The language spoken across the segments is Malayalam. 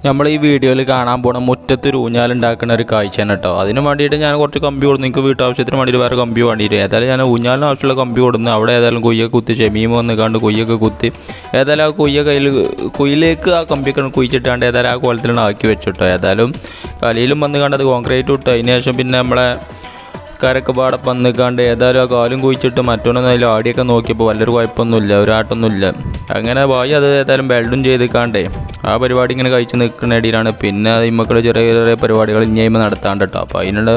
നമ്മൾ ഈ വീഡിയോയിൽ കാണാൻ പോണ മുറ്റത്ത് ഊഞ്ഞാലുണ്ടാക്കുന്ന ഒരു കാഴ്ചയാണ് കേട്ടോ. അതിന് വേണ്ടിയിട്ട് ഞാൻ കുറച്ച് കമ്പി കൊടുത്തു നിങ്ങൾക്ക് വീട്ടാവശ്യത്തിന് വേണ്ടിയിട്ട് വേറെ കമ്പി വേണ്ടിയിട്ട് ഏതായാലും ഞാൻ ഊഞ്ഞാലിന് ആവശ്യമുള്ള കമ്പി കൊടുന്നു അവിടെ ഏതായാലും കുയ്യൊക്കെ കുത്തി ചെമീമ വന്ന് കണ്ട് കുയ്യൊക്കെ കുത്തി ഏതായാലും ആ കുയ്യ കയ്യിൽ കുയിലേക്ക് ആ കമ്പിയൊക്കെ കുഴിച്ചിട്ടാണ്ട് ഏതായാലും ആ കോലത്തിലാണ് ആക്കി വെച്ചിട്ടോ ഏതായാലും കലയിലും വന്ന് കണ്ടത് കോൺക്രീറ്റ് ഇട്ടു അതിന് ശേഷം പിന്നെ നമ്മളെ കരക്ക് പാടെ നിൽക്കാണ്ട് ഏതായാലും ആ കാലും കുഴിച്ചിട്ട് മറ്റൊന്നും അതിൽ ആടിയൊക്കെ നോക്കിയപ്പോൾ വലിയൊരു കുഴപ്പമൊന്നുമില്ല ഒരാട്ടൊന്നുമില്ല അങ്ങനെ വായി അത് ഏതായാലും ബെൽഡും ചെയ്തിക്കാണ്ടേ ആ പരിപാടി ഇങ്ങനെ കഴിച്ച് നിൽക്കുന്ന ഇടയിലാണ്. പിന്നെ ഇമ്മക്കൾ ചെറിയ ചെറിയ പരിപാടികൾ ഇനിയും നടത്താണ്ട് കേട്ടോ അപ്പോൾ അതിനുള്ള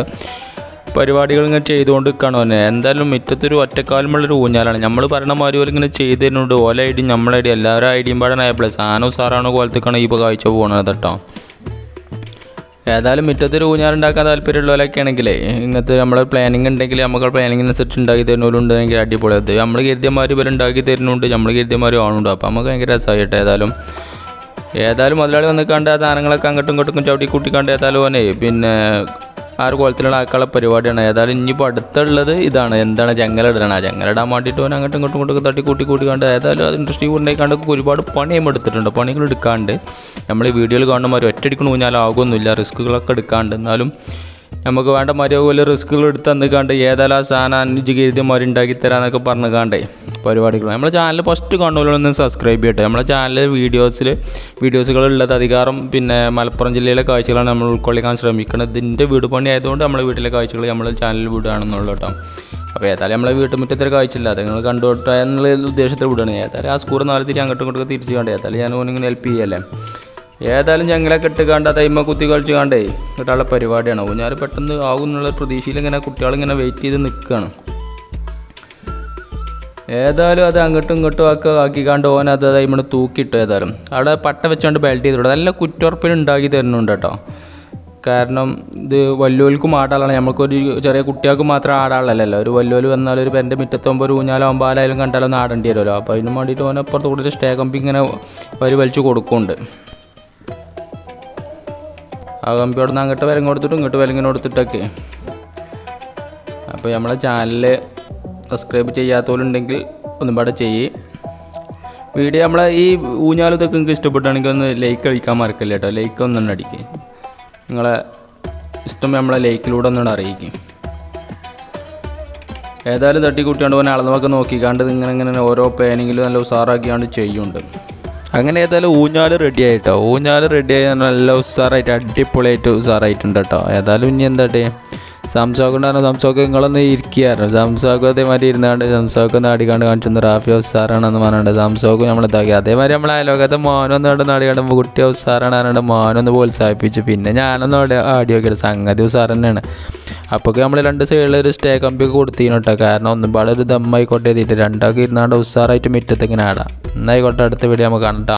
പരിപാടികൾ ഇങ്ങനെ ചെയ്തുകൊണ്ട് നിൽക്കണം തന്നെ എന്തായാലും മുറ്റത്തൊരു ഒറ്റക്കാലുമുള്ളൊരു ഊഞ്ഞാലാണ്. നമ്മൾ പറയണ മാതിരി പോലെ ഇങ്ങനെ ചെയ്ത് തരുന്നുണ്ട് ഓല ഐഡിയും നമ്മളെ ഐഡിയ എല്ലാവരും ഐഡിയും പാടാണ്. പ്ലസ് സാധനവും സാറാണോ കോലത്തേക്കാണ് ഇപ്പോൾ കാഴ്ച പോകുന്നത് കേട്ടോ ഏതായാലും മുറ്റത്തൊരു ഊഞ്ഞാലുണ്ടാക്കാൻ താല്പര്യമുള്ളവരൊക്കെ ആണെങ്കിലേ ഇങ്ങനത്തെ നമ്മൾ പ്ലാനിങ് ഉണ്ടെങ്കിൽ നമുക്ക് പ്ലാനിങ്ങിനനുസരിച്ച് ഉണ്ടാക്കി തരുന്നവരുണ്ടെങ്കിൽ അടിപൊളി. അത് നമ്മൾ കരുതിയമാർ ഇവർ ഉണ്ടാക്കി തരുന്നുണ്ട് നമ്മൾ കരുതിയമാർ ആണുണ്ട് അപ്പോൾ നമുക്ക് ഭയങ്കര രസമായിട്ട് ഏതായാലും. ഏതായാലും മുതലാളി വന്ന് കണ്ട് ആ സാധനങ്ങളൊക്കെ അങ്ങോട്ടും ഇങ്ങോട്ടും ചവിട്ടി കൂട്ടിക്കണ്ട് ഏതായാലും ഓനെ പിന്നെ ആ ഒരു കുളത്തിലുള്ള ആക്കാനുള്ള പരിപാടിയാണ്. ഏതായാലും ഇനിയിപ്പോൾ അടുത്തുള്ളത് ഇതാണ്. എന്താണ് ജങ്ങലിടണം ആ ജങ്ങലിടാൻ വേണ്ടിയിട്ട് അവൻ അങ്ങോട്ടും ഇങ്ങോട്ടും ഇങ്ങോട്ടും തട്ടി കൂട്ടി കൂട്ടി കണ്ട് ഏതായാലും അത് ഇൻട്രസ്റ്റിംഗ് ഉണ്ടായിക്കാണ്ട് ഒരുപാട് പണിയും എടുത്തിട്ടുണ്ട്. പണികൾ എടുക്കാണ്ട്. നമ്മൾ ഈ വീഡിയോയിൽ മാതിരി ഒറ്റയടിക്കണ ഊഞ്ഞാലാകൊന്നുമില്ല റിസ്കുകളൊക്കെ എടുക്കാണ്ട്. എന്നാലും നമുക്ക് വേണ്ട മാതിരി പോലെ റിസ്കുകൾ എടുത്ത് തന്നിക്കാണ്ട് ഏതായാലും ആ സാധനം അഞ്ച് കരുതിയമാർ ഉണ്ടാക്കി തരാമെന്നൊക്കെ പറഞ്ഞു കാണ്ടേ. പരിപാടികൾ നമ്മളെ ചാനൽ ഫസ്റ്റ് കാണുന്നവരൊന്ന് സബ്സ്ക്രൈബ് ചെയ്യട്ടെ. നമ്മളെ ചാനലിൽ വീഡിയോസിൽ വീഡിയോസുകളുള്ളത് അധികാരം പിന്നെ മലപ്പുറം ജില്ലയിലെ കാഴ്ചകളാണ് നമ്മൾ ഉൾക്കൊള്ളിക്കാൻ ശ്രമിക്കുന്നത് ഇതിന്റെ വീട് പണി ആയതുകൊണ്ട് നമ്മളെ വീട്ടിലെ കാഴ്ചകൾ നമ്മൾ ചാനലിൽ വിടുകയാണെന്നുള്ളൂ കേട്ടോ. അപ്പോൾ ഏതായാലും നമ്മളെ വീട്ടുമുറ്റത്തെ കാഴ്ചയില്ല. അത് നിങ്ങൾ കണ്ടുകൊട്ടെ എന്നുള്ള ഉദ്ദേശത്തിൽ വിടുകയാണ്. ഏതായാലും ആ സ്കൂൾ നാളെ തിരി അങ്ങോട്ടും ഇങ്ങോട്ടും തിരിച്ച് കണ്ടേ. ഏതായാലും ഞാൻ ഓനിങ്ങനെ ഹെൽപ്പ് ചെയ്യല്ലേ. ഏതായാലും ഞങ്ങളെ കെട്ടുകാണ്ട് കണ്ട തൈമ കുത്തി കളിച്ച് കണ്ടേ കേട്ടാളുടെ പരിപാടിയാണ് ഊഞ്ഞാൽ പെട്ടെന്ന് ആകും എന്നുള്ള പ്രതീക്ഷയിൽ ഇങ്ങനെ കുട്ടികളിങ്ങനെ വെയിറ്റ് ചെയ്ത് നിൽക്കുകയാണ് ഏതായാലും അത് അങ്ങോട്ടും ഇങ്ങോട്ടും ഒക്കെ ആക്കിക്കാണ്ട് ഓൻ അത് ഇവിടെ തൂക്കിയിട്ടു ഏതായാലും. അവിടെ പട്ട വെച്ചുകൊണ്ട് ബെൽറ്റ് ചെയ്തു നല്ല കുറ്റുറപ്പിൽ ഉണ്ടാക്കി തരുന്നുണ്ട് കേട്ടോ. കാരണം ഇത് വല്യോൽക്കും ആടാളാണ്. നമുക്കൊരു ചെറിയ കുട്ടികൾക്ക് മാത്രം ആടാളല്ലല്ലോ. ഒരു വല്യോൽ വന്നാൽ ഒരു പെന്റെ മുറ്റത്താകുമ്പോൾ ഒരു ഊഞ്ഞാലോ അമ്പാലായാലും കണ്ടാലൊന്നും ആടേണ്ടി വരുമല്ലോ. അപ്പോൾ അതിന് വേണ്ടിയിട്ട് ഓൻ അപ്പുറത്ത് കൂടുതൽ സ്റ്റേ കമ്പി ഇങ്ങനെ വരി വലിച്ചു കൊടുക്കുന്നുണ്ട്. ആ കമ്പി അവിടെ നിന്ന് അങ്ങോട്ട് വിലങ്ങ് കൊടുത്തിട്ടും ഇങ്ങോട്ട് വിലങ്ങനെ കൊടുത്തിട്ടൊക്കെ. അപ്പോൾ നമ്മളെ ചാനൽ സബ്സ്ക്രൈബ് ചെയ്യാത്തവരുണ്ടെങ്കിൽ ഒന്നും പാടെ ചെയ്യ്. വീഡിയോ നമ്മളെ ഈ ഊഞ്ഞാലും ഇതൊക്കെ നിങ്ങൾക്ക് ഇഷ്ടപ്പെട്ടാണെങ്കിൽ ഒന്ന് ലൈക്ക് അടിക്കാൻ മറക്കില്ല കേട്ടോ ലൈക്ക് ഒന്നും അടിക്കുക നിങ്ങളെ ഇഷ്ടം നമ്മളെ ലൈക്കിലൂടെ ഒന്നും അറിയിക്കും. ഏതായാലും തട്ടിക്കൂട്ടിയാണ്ട് പോകാൻ അളന്നൊക്കെ നോക്കിക്കാണ്ട് ഇങ്ങനെ ഇങ്ങനെ ഓരോ പേനെങ്കിലും നല്ല ഉഷാറാക്കിയാണ്ട് ചെയ്യുന്നുണ്ട്. അങ്ങനെ ഏതായാലും ഊഞ്ഞാൽ റെഡി ആയിട്ടോ. ഊഞ്ഞാൽ റെഡി ആയി നല്ല ഉഷാറായിട്ട് അടിപൊളിയായിട്ട് ഉഷാറായിട്ടുണ്ട് കേട്ടോ ഏതായാലും ഇനി എന്താട്ടെ? സംസോക്ക് ഉണ്ടായിരുന്നു സംസോക്ക് നിങ്ങളൊന്ന് ഇരിക്കുകയായിരുന്നു സംസോക്ക് അതേമാതിരി ഇരുന്നാണ്ട് സംസോക്ക് നാടിക്കാണ്ട് കാണിച്ചു റാഫി ഉസാറാണെന്ന് പറഞ്ഞിട്ട് സംസോക്ക് നമ്മൾ ഇതാക്കി. അതേമാതിരി നമ്മൾ അയലോകത്തെ മോനൊന്നും അവിടെ നാടി കണ്ടുമ്പോൾ കുട്ടി ഉസാറാണ് പറഞ്ഞിട്ട് മോനൊന്ന് പ്രോത്സാഹിപ്പിച്ചു. പിന്നെ ഞാനൊന്നും അവിടെ ആടി നോക്കിയത് സംഗതി ഹുസാർ തന്നെയാണ് അപ്പോൾ നമ്മൾ രണ്ട് സൈഡിൽ ഒരു സ്റ്റേ കമ്പി കൊടുത്തിരുന്നു കേട്ടോ കാരണം ഒന്നും പാടെ ഒരു ദമ്മായിക്കോട്ടെ എഴുതിയിട്ട് രണ്ടാൾക്ക് ഇരുന്നാണ്ട് ഉസാറായിട്ട് മുറ്റത്ത് ഇങ്ങനെ എന്നായിക്കോട്ടെ അടുത്ത വീഡിയോ നമുക്ക് കാണാം.